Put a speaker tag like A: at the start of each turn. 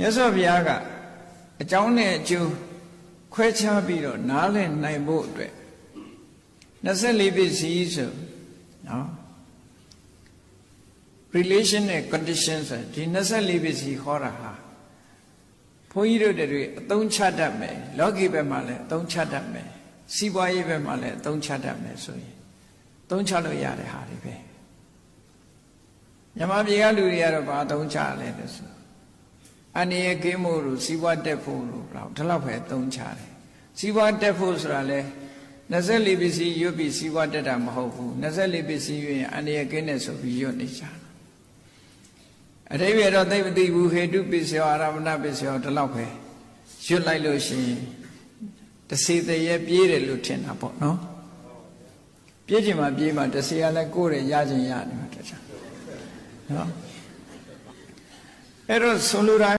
A: မြတ်စွာဘုရားကအကြောင်းနဲ့အကျိုးခွဲခြားပြီးတော့နားလည်နိုင်ဖို့အတွက်24ပစ္စည်းဆိုနော် relation နဲ့ condition ဆိုဒီ24ပစ္စည်းခေါ်တာဟာဘုန်းကြီးတို့တွေအသုံးချတတ်မယ်လောကီဘက်မှာလည်းအသုံးချတတ်မယ်စီးပွားရေးဘက်မှာလည်းအသုံးချတတ်မယ်ဆိုရင်သုံးချလို့ရတဲ့ဟာတွေပဲမြမပြေကလူတွေကတော့ဘာသုံးချလဲတဲ့ဆို အနိယကိမို့လို့စီးပွားတက်ဖို့လို့တော့ဒီလောက်ပဲသုံးချတယ်စီးပွားတက်ဖို့ဆိုတာလဲ24ပစ္စည်းရွတ်ပြီးစီးပွားတက်တာမဟုတ်ဘူး24ပစ္စည်းရွတ်ရင်အနိယကိနဲ့ဆိုပြီးရွတ်နေကြတယ်အတိပ္ပယ်တော့သိမသိဘူးဟေတုပစ္စယောအာရမဏပစ္စယောဒီလောက်ပဲရွတ်လိုက်လို့ရှိရင်တစေတရေပြေးတယ်လို့ထင်တာပေါ့နော်ပြေးချင်မှပြေးမှတစေကလည်းကိုယ်ရရခြင်းရနေမှာတခြားနော်အဲ့တော့ဆိုလိုတာ